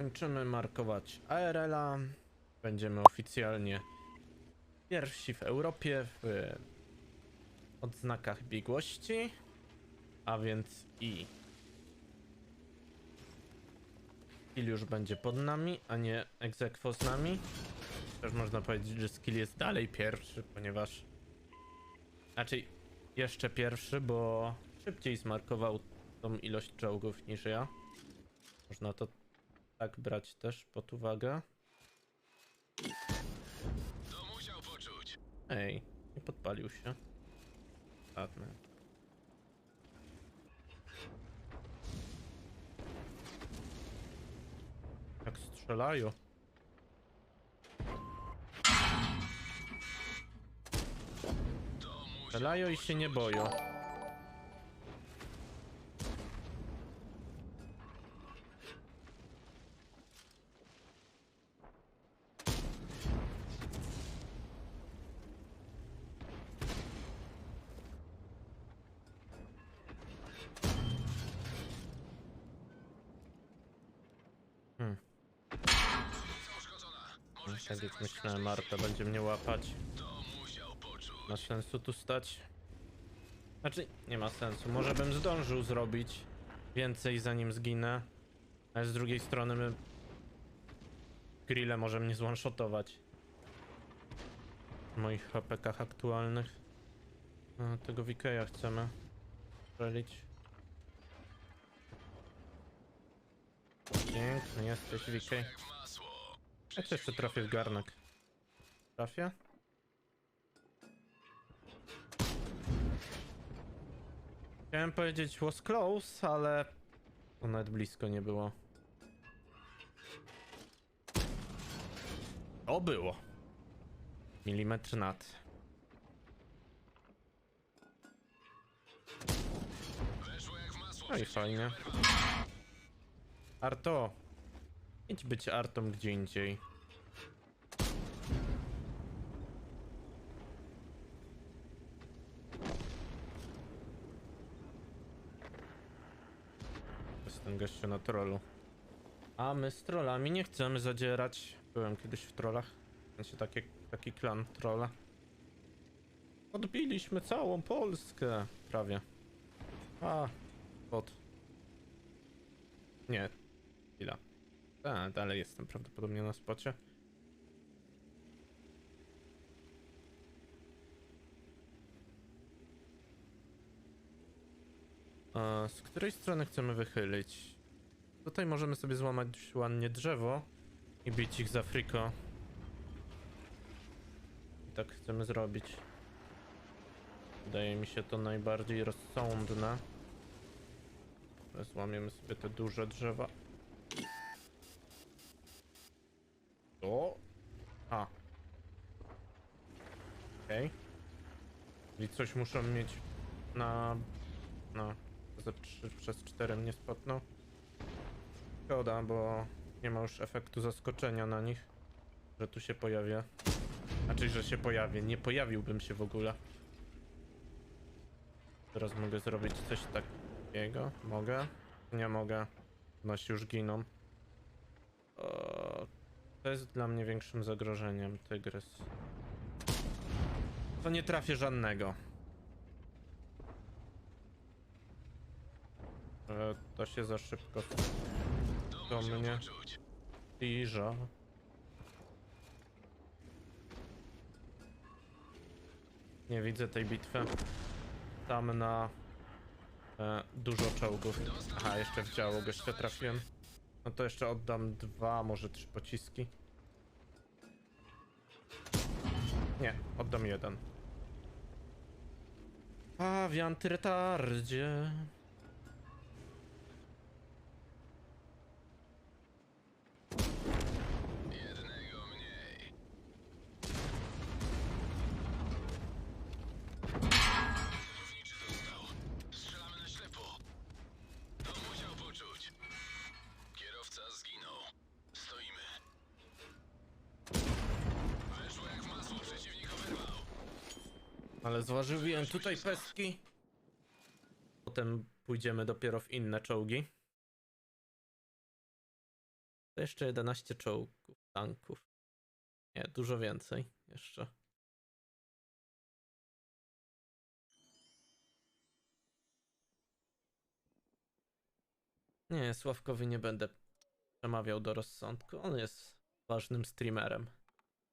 Kończymy markować ARL-a. Będziemy oficjalnie pierwsi w Europie w odznakach biegłości, a więc i Skill już będzie pod nami, a nie egzekwo z nami. Też można powiedzieć, że skill jest dalej pierwszy, ponieważ raczej jeszcze pierwszy, bo szybciej zmarkował tą ilość czołgów niż ja. Można to tak brać też pod uwagę. To musiał poczuć. Ej, nie podpalił się. Ładne. Jak strzelają. Strzelają i się nie boją. Zerwać myślałem, Marta będzie mnie łapać. Ma sensu tu stać? Znaczy, nie ma sensu. Może bym zdążył zrobić więcej zanim zginę. Ale z drugiej strony my... Grille może mnie zwanshotować. W moich HPK aktualnych. A, tego Wikeja chcemy strzelić. Piękny jesteś, Wikej. Jak to jeszcze trafię w garnek? Trafię? Chciałem powiedzieć was close, ale to nawet blisko nie było. O było. Milimetr nad. No i fajnie. Arto. Idź być Artą gdzie indziej. Jestem gościu na trollu. A my z trollami nie chcemy zadzierać. Byłem kiedyś w trollach. Sensie takie, taki klan trolla. Odbiliśmy całą Polskę. Prawie. A, bot. Nie. Chwila. A, dalej jestem prawdopodobnie na spocie. A, z której strony chcemy wychylić? Tutaj możemy sobie złamać ładnie drzewo i bić ich za friko. I tak chcemy zrobić. Wydaje mi się to najbardziej rozsądne. Złamiemy sobie te duże drzewa. O! A. Okej. Okay. Czyli coś muszą mieć na... No. Za 3 przez 4 mnie spotną. Szkoda, bo nie ma już efektu zaskoczenia na nich. Że tu się pojawię. Znaczy, że się pojawię. Nie pojawiłbym się w ogóle. Teraz mogę zrobić coś takiego. Mogę? Nie mogę. Nasi już giną. O, to jest dla mnie większym zagrożeniem, tygrys. To nie trafię żadnego. E, to się za szybko musiał mnie zbliża. Nie widzę tej bitwy. Tam na e, dużo czołgów. Aha, jeszcze w działo gościa trafiłem. No to jeszcze oddam dwa, może trzy pociski. Nie, oddam jeden. A w antyretardzie. Ale zważyłem tutaj pestki. Potem pójdziemy dopiero w inne czołgi. To jeszcze 11 czołgów, tanków. Nie, dużo więcej jeszcze. Nie, Sławkowi nie będę przemawiał do rozsądku. On jest ważnym streamerem.